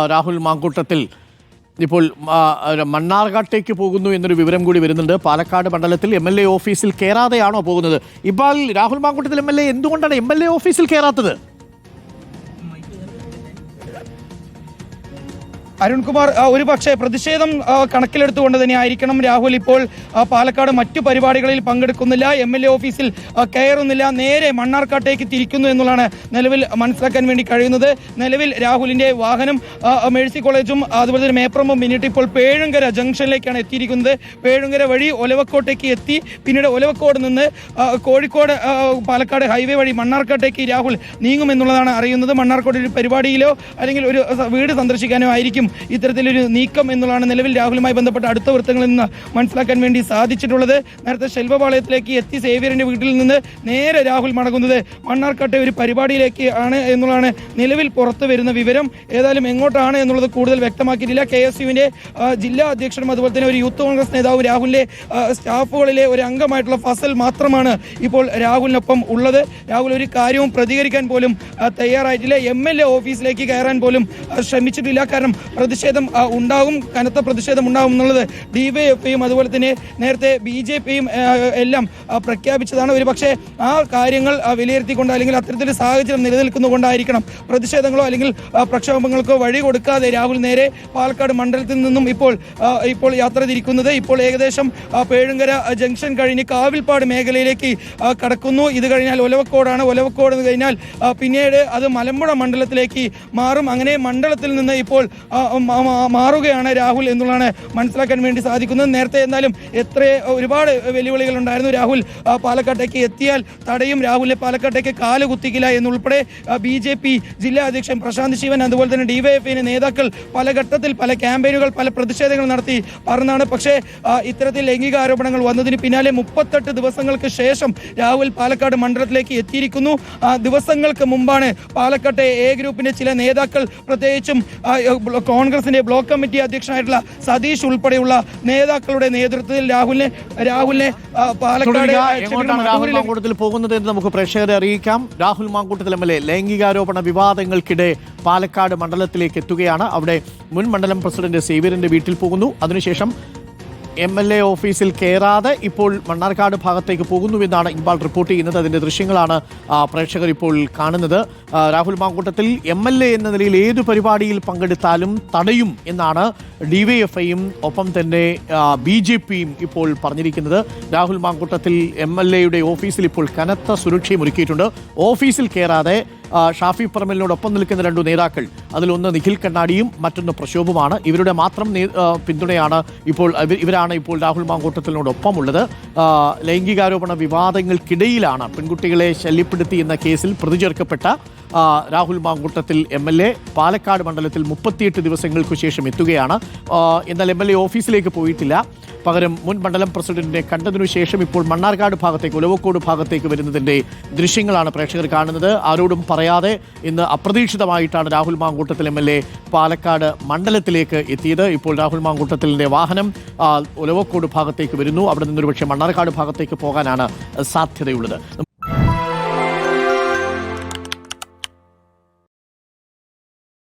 രാഹുൽ മാങ്കൂട്ടത്തിൽ ഇപ്പോൾ മണ്ണാർക്കാട്ടേക്ക് പോകുന്നു എന്നൊരു വിവരം കൂടി വരുന്നുണ്ട്. പാലക്കാട് മണ്ഡലത്തിൽ എം എൽ എ ഓഫീസിൽ കയറാതെയാണോ പോകുന്നത്? ഇപ്പോൾ Rahul Mankoottathil M L A എന്തുകൊണ്ടാണ് എം എൽ എ ഓഫീസിൽ കയറാത്തത് അരുൺകുമാർ ഒരു പക്ഷേ പ്രതിഷേധം കണക്കിലെടുത്തുകൊണ്ട് തന്നെ ആയിരിക്കണം. രാഹുൽ ഇപ്പോൾ പാലക്കാട് മറ്റു പരിപാടികളിൽ പങ്കെടുക്കുന്നില്ല. എം എൽ എ ഓഫീസിൽ കയറുന്നില്ല. നേരെ മണ്ണാർക്കാട്ടേക്ക് തിരിക്കുന്നു എന്നുള്ളതാണ് നിലവിൽ മനസ്സിലാക്കാൻ വേണ്ടി കഴിയുന്നത്. നിലവിൽ രാഹുലിന്റെ വാഹനം മേഴ്സി കോളേജും അതുപോലെ തന്നെ മേപ്രമും പിന്നിട്ട് ഇപ്പോൾ പേഴുങ്കര ജംഗ്ഷനിലേക്കാണ് എത്തിയിരിക്കുന്നത്. പേഴുങ്കര വഴി ഒലവക്കോട്ടേക്ക് എത്തി. പിന്നീട് ഒലവക്കോട് നിന്ന് കോഴിക്കോട് പാലക്കാട് ഹൈവേ വഴി മണ്ണാർക്കാട്ടേക്ക് രാഹുൽ നീങ്ങുമെന്നുള്ളതാണ് അറിയുന്നത്. മണ്ണാർക്കോട് ഒരു പരിപാടിയിലോ അല്ലെങ്കിൽ ഒരു വീട് സന്ദർശിക്കാനോ ആയിരിക്കും ഇത്തരത്തിലൊരു നീക്കം എന്നുള്ളതാണ് നിലവിൽ രാഹുലുമായി ബന്ധപ്പെട്ട അടുത്ത വൃത്തങ്ങളിൽ നിന്ന് മനസ്സിലാക്കാൻ വേണ്ടി സാധിച്ചിട്ടുള്ളത്. നേരത്തെ ശെൽവപാളയത്തിലേക്ക് എത്തി സേവ്യറിന്റെ വീട്ടിൽ നിന്ന് നേരെ രാഹുൽ മടങ്ങുന്നത് മണ്ണാർക്കാട്ടെ ഒരു പരിപാടിയിലേക്ക് ആണ് എന്നുള്ളതാണ് നിലവിൽ പുറത്തു വരുന്ന വിവരം. ഏതായാലും എങ്ങോട്ടാണ് എന്നുള്ളത് കൂടുതൽ വ്യക്തമാക്കിയിട്ടില്ല. കെ എസ് യുവിന്റെ ജില്ലാ അധ്യക്ഷനും അതുപോലെ തന്നെ ഒരു യൂത്ത് കോൺഗ്രസ് നേതാവ് രാഹുലിന്റെ സ്റ്റാഫുകളിലെ ഒരു അംഗമായിട്ടുള്ള ഫസൽ മാത്രമാണ് ഇപ്പോൾ രാഹുലിനൊപ്പം ഉള്ളത്. രാഹുൽ ഒരു കാര്യവും പ്രതികരിക്കാൻ പോലും തയ്യാറായിട്ടില്ല. എം എൽ എ ഓഫീസിലേക്ക് കയറാൻ പോലും ശ്രമിച്ചിട്ടില്ല. കാരണം പ്രതിഷേധം ഉണ്ടാകും കനത്ത പ്രതിഷേധം ഉണ്ടാകും എന്നുള്ളത് ഡിവൈഎഫ്ഐയും അതുപോലെ തന്നെ നേരത്തെ ബി ജെ പിയും എല്ലാം പ്രഖ്യാപിച്ചതാണ്. ഒരു പക്ഷേ ആ കാര്യങ്ങൾ വിലയിരുത്തിക്കൊണ്ട് അല്ലെങ്കിൽ അത്തരത്തിൽ സാഹചര്യം നിലനിൽക്കുന്നതുകൊണ്ടായിരിക്കണം പ്രതിഷേധങ്ങളോ അല്ലെങ്കിൽ പ്രക്ഷോഭങ്ങൾക്കോ വഴി കൊടുക്കാതെ രാഹുൽ നേരെ പാലക്കാട് മണ്ഡലത്തിൽ നിന്നും ഇപ്പോൾ ഇപ്പോൾ യാത്ര തിരിക്കുന്നത്. ഇപ്പോൾ ഏകദേശം പേഴുങ്കര ജംഗ്ഷൻ കഴിഞ്ഞ് കാവിൽപ്പാട് മേഖലയിലേക്ക് കടക്കുന്നു. ഇത് കഴിഞ്ഞാൽ ഒലവക്കോടാണ്. ഒലവക്കോട് കഴിഞ്ഞാൽ പിന്നീട് അത് മലമ്പുഴ മണ്ഡലത്തിലേക്ക് മാറും. അങ്ങനെ മണ്ഡലത്തിൽ നിന്ന് ഇപ്പോൾ മാറുകയാണ് രാഹുൽ എന്നുള്ളതാണ് മനസ്സിലാക്കാൻ വേണ്ടി സാധിക്കുന്നത്. നേരത്തെ എന്തായാലും എത്ര ഒരുപാട് വെല്ലുവിളികൾ ഉണ്ടായിരുന്നു രാഹുൽ പാലക്കാട്ടേക്ക് എത്തിയാൽ തടയും രാഹുലിനെ പാലക്കാട്ടേക്ക് കാൽ കുത്തിക്കില്ല എന്നുൾപ്പെടെ ബി ജെ പി ജില്ലാ അധ്യക്ഷൻ പ്രശാന്ത് ശിവൻ അതുപോലെ തന്നെ ഡിവൈഎഫ്ഐന് നേതാക്കൾ പല ഘട്ടത്തിൽ പല ക്യാമ്പയിനുകൾ പല പ്രതിഷേധങ്ങൾ നടത്തി പറഞ്ഞാണ്. പക്ഷേ ഇത്തരത്തിൽ ലൈംഗിക ആരോപണങ്ങൾ വന്നതിന് പിന്നാലെ മുപ്പത്തെട്ട് ദിവസങ്ങൾക്ക് ശേഷം രാഹുൽ പാലക്കാട് മണ്ഡലത്തിലേക്ക് എത്തിയിരിക്കുന്നു. ദിവസങ്ങൾക്ക് മുമ്പാണ് പാലക്കാട്ടെ എ ഗ്രൂപ്പിന്റെ ചില നേതാക്കൾ പ്രത്യേകിച്ചും കോൺഗ്രസിന്റെ ബ്ലോക്ക് കമ്മിറ്റി അധ്യക്ഷനായിട്ടുള്ള സതീഷ് ഉൾപ്പെടെയുള്ള നേതാക്കളുടെ നേതൃത്വത്തിൽ രാഹുലിനെ രാഹുലിനെ പാലക്കാട് പോകുന്നത് എന്ന് നമുക്ക് പ്രേക്ഷകരെ അറിയിക്കാം. Rahul Mankoottathil M L A ലൈംഗികാരോപണ വിവാദങ്ങൾക്കിടെ പാലക്കാട് മണ്ഡലത്തിലേക്ക് എത്തുകയാണ്. അവിടെ മുൻ മണ്ഡലം പ്രസിഡന്റ് സേവ്യറിന്റെ വീട്ടിൽ പോകുന്നു. അതിനുശേഷം എം എൽ എ ഓഫീസിൽ കയറാതെ ഇപ്പോൾ മണ്ണാർക്കാട് ഭാഗത്തേക്ക് പോകുന്നുവെന്നാണ് ഇക്ബാൽ റിപ്പോർട്ട് ചെയ്യുന്നത്. അതിന്റെ ദൃശ്യങ്ങളാണ് പ്രേക്ഷകർ ഇപ്പോൾ കാണുന്നത്. Rahul Mankoottathil M L A എന്ന നിലയിൽ ഏത് പരിപാടിയിൽ പങ്കെടുത്താലും തടയും എന്നാണ് ഡിവൈഎഫ്ഐയും ഒപ്പം തന്നെ ബി ജെ പിയും ഇപ്പോൾ പറഞ്ഞിരിക്കുന്നത്. രാഹുൽ മാങ്കൂട്ടത്തിൽ എം എൽ എയുടെ ഓഫീസിൽ ഇപ്പോൾ കനത്ത സുരക്ഷയും ഒരുക്കിയിട്ടുണ്ട്. ഓഫീസിൽ കയറാതെ ഷാഫി പറമ്പലിനോടൊപ്പം നിൽക്കുന്ന രണ്ടു നേതാക്കൾ. അതിലൊന്ന് നിഖിൽ കണ്ണാടിയും മറ്റൊന്ന് പ്രശോഭുമാണ്. ഇവരുടെ മാത്രം പിന്തുണയാണ് ഇപ്പോൾ ഇവ- ഇവരാണ് ഇപ്പോൾ രാഹുൽ മാങ്കൂട്ടത്തിനോടൊപ്പമുള്ളത്. ലൈംഗികാരോപണ വിവാദങ്ങൾക്കിടയിലാണ് പെൺകുട്ടികളെ ശല്യപ്പെടുത്തി എന്ന കേസിൽ പ്രതി ചേർക്കപ്പെട്ട Rahul Mankoottathil M L A. Palakkad മണ്ഡലത്തിൽ മുപ്പത്തിയെട്ട് ദിവസങ്ങൾക്ക് ശേഷം എത്തുകയാണ്. എന്നാൽ എം എൽ എ ഓഫീസിലേക്ക് പോയിട്ടില്ല. പകരം മുൻ മണ്ഡലം പ്രസിഡന്റിനെ കണ്ടതിനു ശേഷം ഇപ്പോൾ മണ്ണാർക്കാട് ഭാഗത്തേക്ക് ഉലവക്കോട് ഭാഗത്തേക്ക് വരുന്നതിന്റെ ദൃശ്യങ്ങളാണ് പ്രേക്ഷകർ കാണുന്നത്. ആരോടും പറയാതെ ഇന്ന് അപ്രതീക്ഷിതമായിട്ടാണ് Rahul Mankoottathil M L A Palakkad മണ്ഡലത്തിലേക്ക് എത്തിയത്. ഇപ്പോൾ രാഹുൽ മാങ്കൂട്ടത്തിലിന്റെ വാഹനം ഒലവക്കോട് ഭാഗത്തേക്ക് വരുന്നു. അവിടെ നിന്നൊരു പക്ഷേ മണ്ണാർക്കാട് ഭാഗത്തേക്ക് പോകാനാണ് സാധ്യതയുള്ളത്.